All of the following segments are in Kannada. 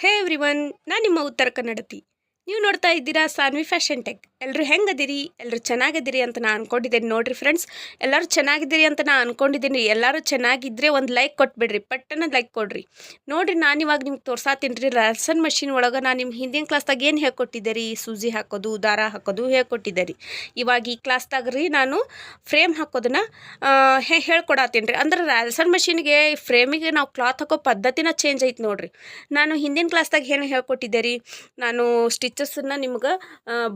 ಹೇ ಎವ್ರಿವನ್ ನಾನು ನಿಮ್ಮ ಉತ್ತರ ಕನ್ನಡತಿ. ನೀವು ನೋಡ್ತಾ ಇದ್ದೀರಾ ಸಾನ್ವಿ ಫ್ಯಾಷನ್ ಟೆಕ್ ಎಲ್ಲರೂ ಹೆಂಗದಿರಿ? ಎಲ್ಲರೂ ಚೆನ್ನಾಗಿದ್ದೀರಿ ಅಂತ ನಾನು ಅನ್ಕೊಂಡಿದ್ದೀನಿ. ನೋಡಿರಿ ಫ್ರೆಂಡ್ಸ್ ಎಲ್ಲರೂ ಚೆನ್ನಾಗಿದ್ದೀರಿ ಅಂತ ನಾನು ಅನ್ಕೊಂಡಿದ್ದೀನಿ. ಎಲ್ಲರೂ ಚೆನ್ನಾಗಿದ್ದರೆ ಒಂದು ಲೈಕ್ ಕೊಟ್ಬಿಡ್ರಿ. ಪಟ್ಟನ ಲೈಕ್ ಕೊಡ್ರಿ. ನೋಡಿರಿ, ನಾನು ಇವಾಗ ನಿಮ್ಗೆ ತೋರ್ಸಾತೀನಿ ರೀ ರಾಸನ್ ಮಷಿನ್ ಒಳಗೆ ನಾನು ನಿಮ್ಮ ಹಿಂದಿನ ಕ್ಲಾಸ್ದಾಗ ಏನು ಹೇಳ್ಕೊಟ್ಟಿದ್ದೆ ರೀ ಸೂಜಿ ಹಾಕೋದು ದಾರ ಹಾಕೋದು ಹೇಳ್ಕೊಟ್ಟಿದ್ದೆ ರೀ ಇವಾಗ ಈ ಕ್ಲಾಸ್ದಾಗ ರೀ ನಾನು ಫ್ರೇಮ್ ಹಾಕೋದನ್ನ ಹೇಳ್ಕೊಡತ್ತೀನಿ ರೀ ಅಂದ್ರೆ ರ್ಯಾಸನ್ ಮಷಿನ್ಗೆ ಫ್ರೇಮಿಗೆ ನಾವು ಕ್ಲಾತ್ ಹಾಕೋ ಪದ್ಧತಿನ ಚೇಂಜ್ ಐತೆ ನೋಡ್ರಿ. ನಾನು ಹಿಂದಿನ ಕ್ಲಾಸ್ದಾಗ ಏನು ಹೇಳ್ಕೊಟ್ಟಿದ್ದೆ ರೀ ನಾನು ಸ್ಟಿಚಸ್ಸನ್ನು ನಿಮ್ಗೆ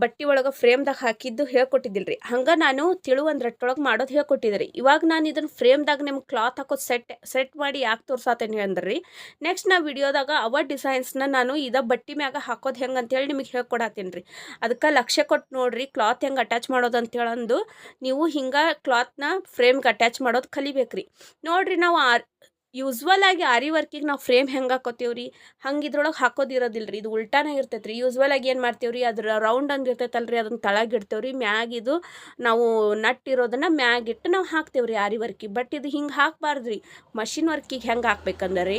ಬಟ್ಟೆ ಒಳಗೆ ಫ್ರೇಮ್ದಾಗ ಹಾಕಿದ್ದು ಹೇಳ್ಕೊಟ್ಟಿದ್ದಿಲ್ಲ ರೀ ಹಂಗೆ ನಾನು ತಿಳು ಒಂದು ರಟ್ಟೊಳಗೆ ಮಾಡೋದು ಹೇಳ್ಕೊಟ್ಟಿದ್ದೆ ರೀ ಇವಾಗ ನಾನು ಇದನ್ನು ಫ್ರೇಮ್ದಾಗ ನಿಮ್ಗೆ ಕ್ಲಾತ್ ಹಾಕೋದು ಸೆಟ್ ಸೆಟ್ ಮಾಡಿ ಯಾಕೆ ತೋರ್ಸಾತೇನೆ ಅಂದ್ರೆ. ರೀ ನೆಕ್ಸ್ಟ್ ನಾ ವಿಡಿಯೋದಾಗ ಅವ ಡಿಸೈನ್ಸ್ನ ನಾನು ಇದ ಬಟ್ಟೆ ಮ್ಯಾಗ ಹಾಕೋದು ಹೆಂಗೆ ಅಂತೇಳಿ ನಿಮಗೆ ಹೇಳ್ಕೊಡತ್ತೀನಿ ರೀ ಅದಕ್ಕೆ ಲಕ್ಷ್ಯ ಕೊಟ್ಟು ನೋಡ್ರಿ ಕ್ಲಾತ್ ಹೆಂಗೆ ಅಟ್ಯಾಚ್ ಮಾಡೋದು ಅಂತೇಳಂದು ನೀವು ಹಿಂಗೆ ಕ್ಲಾತ್ನ ಫ್ರೇಮ್ಗೆ ಅಟ್ಯಾಚ್ ಮಾಡೋದು ಕಲಿಬೇಕ್ರಿ. ನೋಡ್ರಿ ನಾವು ಆರ್ ಯೂಸ್ವಲ್ ಆಗಿ ಆರಿ ವರ್ಕಿಗೆ ನಾವು ಫ್ರೇಮ್ ಹೆಂಗೆ ಹಾಕೋತೀವಿ ರೀ ಹಂಗೆ ಇದ್ರೊಳಗೆ ಹಾಕೋದಿರೋದಿಲ್ಲ ರೀ ಇದು ಉಲ್ಟಾನೇ ಇರ್ತೈತೆ ರೀ ಯೂಸ್ವಲ್ ಆಗಿ ಏನು ಮಾಡ್ತೀವಿ ರೀ ಅದ್ರ ರೌಂಡ್ ಹಂಗೆ ಇರ್ತೈತಲ್ಲ ರೀ ಅದನ್ನ ತಳಗೆ ಇಡ್ತೇವೆ ರೀ ಮ್ಯಾಗಿದು ನಾವು ನಟ್ಟಿರೋದನ್ನು ಮ್ಯಾಗ ಮ್ಯಾಗಿಟ್ಟು ನಾವು ಹಾಕ್ತೇವೆ ರೀ ಆರಿ ವರ್ಕಿಗೆ ಬಟ್ ಇದು ಹಿಂಗೆ ಹಾಕಬಾರ್ದು ರೀ ಮಷಿನ್ ವರ್ಕಿಗೆ ಹೆಂಗೆ ಹಾಕ್ಬೇಕಂದ್ರೆ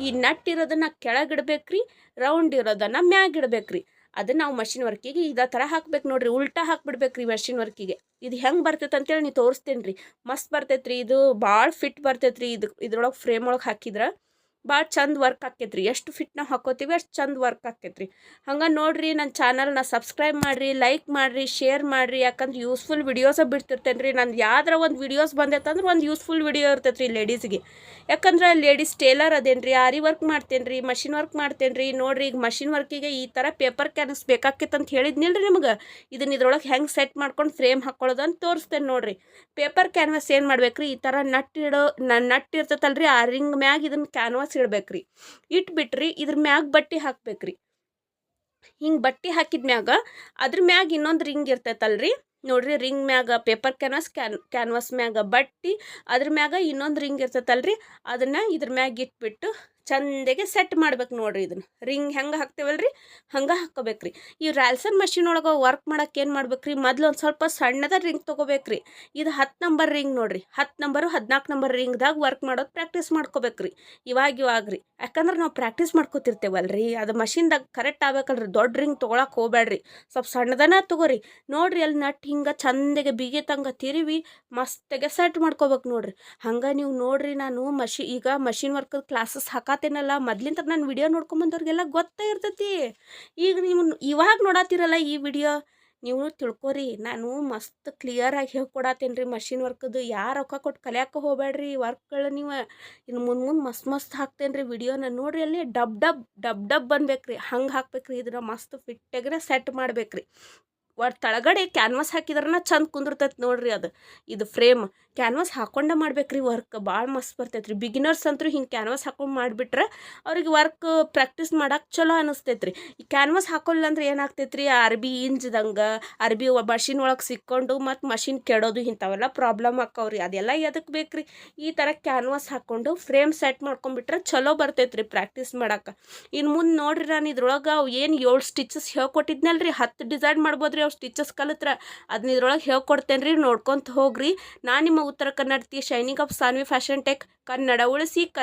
ಈ ನಟ್ಟಿರೋದನ್ನು ಕೆಳಗಿಡ್ಬೇಕು ರೀ ರೌಂಡ್ ಇರೋದನ್ನು ಮ್ಯಾಗಿಡ್ಬೇಕು ರೀ ಅದನ್ನ ನಾವು ಮಷಿನ್ ವರ್ಕಿಗೆ ಇದೇ ಥರ ಹಾಕ್ಬೇಕು ನೋಡಿರಿ, ಉಲ್ಟಾ ಹಾಕ್ಬಿಡ್ಬೇಕು ರೀ ಮಷಿನ್ ವರ್ಕಿಗೆ ಇದು ಹೆಂಗೆ ಬರ್ತೈತೆ ಅಂತೇಳಿ ನೀವು ತೋರಿಸ್ತೇನೆ ರೀ ಮಸ್ತ್ ಬರ್ತೈತೆ ರೀ ಇದು ಭಾಳ ಫಿಟ್ ಬರ್ತೈತೆ ರೀ ಇದು, ಇದ್ರೊಳಗೆ ಫ್ರೇಮ್ ಒಳಗೆ ಹಾಕಿದ್ರೆ. ಭಾಳ ಚಂದ ವರ್ಕ್ ಆಕೈತ್ರಿ. ಎಷ್ಟು ಫಿಟ್ ನಾವು ಹಾಕೋತೀವಿ ಅಷ್ಟು ಚಂದ ವರ್ಕ್ ಆಕೈತ್ರಿ. ಹಂಗೆ ನೋಡಿರಿ ನನ್ನ ಚಾನಲ್ನ ಸಬ್ಸ್ಕ್ರೈಬ್ ಮಾಡಿರಿ ಲೈಕ್ ಮಾಡಿರಿ ಶೇರ್ ಮಾಡಿರಿ. ಯಾಕಂದ್ರೆ ಯೂಸ್ಫುಲ್ ವಿಡಿಯೋಸ ಬಿಡ್ತಿರ್ತೇನೆ ರೀ ನಂದು ಯಾವ್ದಾರ ಒಂದು ವಿಡಿಯೋಸ್ ಬಂದೈತಂದ್ರೆ ಒಂದು ಯೂಸ್ಫುಲ್ ವಿಡಿಯೋ ಇರ್ತೈತೆ ರೀ ಲೇಡೀಸ್ಗೆ ಯಾಕಂದ್ರೆ ಲೇಡೀಸ್ ಟೇಲರ್ ಅದೇನು ರೀ ಆರಿ ವರ್ಕ್ ಮಾಡ್ತೇನೆ ರೀ ಮಷಿನ್ ವರ್ಕ್ ಮಾಡ್ತೇನೆ ರೀ ನೋಡಿರಿ ಈಗ ಮಷಿನ್ ವರ್ಕಿಗೆ ಈ ಥರ ಪೇಪರ್ ಕ್ಯಾನ್ಸ್ ಬೇಕಾಕಿತ್ತು ಅಂತ ಹೇಳಿದ್ನಿಲ್ಲ ರೀ ನಿಮ್ಗೆ? ಇದನ್ನ ಇದ್ರೊಳಗೆ ಹೆಂಗೆ ಸೆಟ್ ಮಾಡ್ಕೊಂಡು ಫ್ರೇಮ್ ಹಾಕ್ಕೊಳ್ಳೋದು ಅಂತ ತೋರಿಸ್ತೇನೆ ನೋಡಿರಿ. ಪೇಪರ್ ಕ್ಯಾನ್ವಾಸ್ ಏನು ಮಾಡ್ಬೇಕು ರೀ ಈ ಥರ ನಟ್ ಇಡೋ ನಟ್ ಇರ್ತೈತಲ್ರಿ, ಆ ರಿಂಗ್ ಮ್ಯಾಗ ಇದನ್ನು ಕ್ಯಾನ್ವಾಸ್ ಇಡ್ಬೇಕ್ರಿ. ಇಟ್ಬಿಟ್ರಿ, ಇದ್ರ ಮ್ಯಾಗ ಬಟ್ಟೆ ಹಾಕ್ಬೇಕ್ರಿ. ಹಿಂಗೆ ಬಟ್ಟೆ ಹಾಕಿದ ಮ್ಯಾಗ ಅದ್ರ ಮ್ಯಾಗ ಇನ್ನೊಂದು ರಿಂಗ್ ಇರ್ತೈತಲ್ರಿ. ನೋಡ್ರಿ, ರಿಂಗ್ ಮ್ಯಾಗ ಪೇಪರ್ ಕ್ಯಾನ್ವಾಸ್, ಕ್ಯಾನ್, ಕ್ಯಾನ್ವಾಸ್ ಮ್ಯಾಗ ಬಟ್ಟಿ, ಅದ್ರ ಮ್ಯಾಗ ಇನ್ನೊಂದು ರಿಂಗ್ ಇರ್ತೈತಲ್ರಿ. ಅದನ್ನು ಇದ್ರ ಮ್ಯಾಗ ಇಟ್ಬಿಟ್ಟು ಚಂದಗೆ ಸೆಟ್ ಮಾಡ್ಬೇಕು ನೋಡ್ರಿ ಇದನ್ನು. ರಿಂಗ್ ಹೆಂಗೆ ಹಾಕ್ತೇವಲ್ರಿ? ಹಂಗೆ ಹಾಕ್ಕೋಬೇಕ್ರಿ. ಈ ರ್ಯಾಲ್ಸನ್ ಮಷಿನ್ ಒಳಗೆ ವರ್ಕ್ ಮಾಡಕ್ಕೆ ಏನು ಮಾಡ್ಬೇಕ್ರಿ? ಮೊದಲು ಒಂದು ಸ್ವಲ್ಪ ಸಣ್ಣದ ರಿಂಗ್ ತೊಗೋಬೇಕ್ರಿ. ಇದು ಹತ್ತು ನಂಬರ್ ರಿಂಗ್ ನೋಡ್ರಿ. ಹತ್ತು ನಂಬರು ಹದಿನಾಲ್ಕು ನಂಬರ್ ರಿಂಗ್ದಾಗ ವರ್ಕ್ ಮಾಡೋದು ಪ್ರಾಕ್ಟೀಸ್ ಮಾಡ್ಕೋಬೇಕ್ರಿ. ಇವಾಗ ಇವಾಗ ಯಾಕಂದ್ರೆ ನಾವು ಪ್ರಾಕ್ಟೀಸ್ ಮಾಡ್ಕೋತಿರ್ತೇವಲ್ರಿ. ಅದು ಮಷಿನ್ದಾಗ ಕರೆಕ್ಟ್ ಆಗ್ಬೇಕಲ್ರಿ. ದೊಡ್ಡ ರಿಂಗ್ ತೊಗೊಳಕ್ಕೆ ಹೋಗ್ಬೇಡ್ರಿ ಸ್ವಲ್ಪ ಸಣ್ಣದನ ತೊಗೋರಿ. ನೋಡ್ರಿ ಅಲ್ಲಿ ನಟ್ ಹಿಂಗೆ ಚಂದಗೆ ಬಿಗಿ ತಂಗ ತಿರುವಿ ಮಸ್ತಾಗೆ ಸೆಟ್ ಮಾಡ್ಕೋಬೇಕು ನೋಡ್ರಿ. ಹಂಗೆ ನೀವು ನೋಡ್ರಿ ನಾನು ಮಷಿ, ಈಗ ಮಷಿನ್ ವರ್ಕ್ ಕ್ಲಾಸಸ್ ಹಾಕತ್ತೇನಲ್ಲ ಮೊದ್ಲಿಂದ ನಾನು ವಿಡಿಯೋ ನೋಡ್ಕೊಂಬಂದವ್ರಿಗೆಲ್ಲ ಗೊತ್ತೇ ಇರ್ತೈತಿ. ಈಗ ನೀವು ಇವಾಗ ನೋಡತ್ತೀರಲ್ಲ ಈ ವಿಡಿಯೋ, ನೀವು ತಿಳ್ಕೊರಿ, ನಾನು ಮಸ್ತ್ ಕ್ಲಿಯರಾಗಿ ಹೇಳ್ಕೊಡತ್ತೇನೆ ರೀ ಮಷಿನ್ ವರ್ಕದು ಯಾರು ರೊಕ್ಕ ಕೊಟ್ಟು ಕಲಿಯೋಕೆ ಹೋಗ್ಬೇಡ್ರಿ ವರ್ಕ್ಗಳು ನೀವು. ಇನ್ನು ಮುಂದೆ ಮುಂದೆ ಮಸ್ತ್ ಮಸ್ತ್ ಹಾಕ್ತೇನೆ ರೀ ವಿಡಿಯೋನ. ನೋಡ್ರಿ ಅಲ್ಲಿ ಡಬ್ ಡಬ್ ಡಬ್ ಡಬ್ ಬಂದ್ಬೇಕು ಹಂಗೆ ಹಾಕ್ಬೇಕು ರೀ ಇದನ್ನ ಮಸ್ತ್ ಫಿಟ್ಟಾಗ್ರೆ ಸೆಟ್ ಮಾಡ್ಬೇಕು ಒಟ್ಟು ತಳಗಡೆ ಕ್ಯಾನ್ವಾಸ್ ಹಾಕಿದ್ರನ ಚಂದ ಕುಂದಿರ್ತೈತೆ ನೋಡ್ರಿ ಅದು. ಇದು ಫ್ರೇಮ್ ಕ್ಯಾನ್ವಾಸ್ ಹಾಕೊಂಡೆ ಮಾಡ್ಬೇಕ್ರಿ ವರ್ಕ್ ಭಾಳ ಮಸ್ತ್ ಬರ್ತೈತೆ ರೀ ಬಿಗಿನರ್ಸ್ ಅಂತೂ ಹಿಂಗೆ ಕ್ಯಾನ್ವಾಸ್ ಹಾಕೊಂಡು ಮಾಡಿಬಿಟ್ರೆ ಅವ್ರಿಗೆ ವರ್ಕ್ ಪ್ರಾಕ್ಟೀಸ್ ಮಾಡಕ್ಕೆ ಚಲೋ ಅನಿಸ್ತೈತೆ ರೀ ಈ ಕ್ಯಾನ್ವಾಸ್ ಹಾಕೊಳ್ಳ ಅಂದ್ರೆ ಏನಾಗ್ತೈತೆ ರೀ ಅರ್ಬಿ ಇಂಜ್ದಂಗೆ ಅರ್ಬಿ ಮಷಿನ್ ಒಳಗೆ ಸಿಕ್ಕೊಂಡು ಮತ್ತು ಮಷಿನ್ ಕೆಡೋದು ಇಂಥವೆಲ್ಲ ಪ್ರಾಬ್ಲಮ್ ಆಕ್ಕವ್ರಿ. ಅದೆಲ್ಲ ಎದಕ್ಕೆ ಬೇಕು ರೀ ಈ ಥರ ಕ್ಯಾನ್ವಾಸ್ ಹಾಕ್ಕೊಂಡು ಫ್ರೇಮ್ ಸೆಟ್ ಮಾಡ್ಕೊಂಡ್ಬಿಟ್ರೆ ಚಲೋ ಬರ್ತೈತೆ ರೀ ಪ್ರಾಕ್ಟೀಸ್ ಮಾಡಕ್ಕೆ ಇನ್ನು ಮುಂದೆ ನೋಡ್ರಿ ನಾನು ಇದ್ರೊಳಗೆ ಏನು ಏಳು ಸ್ಟಿಚಸ್ ಹೇಳ್ಕೊಟ್ಟಿದ್ನಲ್ಲ ರೀ ಹತ್ತು ಡಿಸೈನ್ ಮಾಡ್ಬೋದು ರೀ ಅವು ಸ್ಟಿಚಸ್ ಕಲಿತ್ರ ಅದನ್ನ ಇದ್ರೊಳಗೆ ಹೇಳ್ಕೊಡ್ತೇನೆ ರೀ ನೋಡ್ಕೊಂತ ಹೋಗ್ರಿ. ನಾನು ನಿಮ್ಮ ಉತ್ತರ ಕನ್ನಡತಿ shining of Sanvi fashion tech Kannada ಉಳಿಸಿ ಕನ್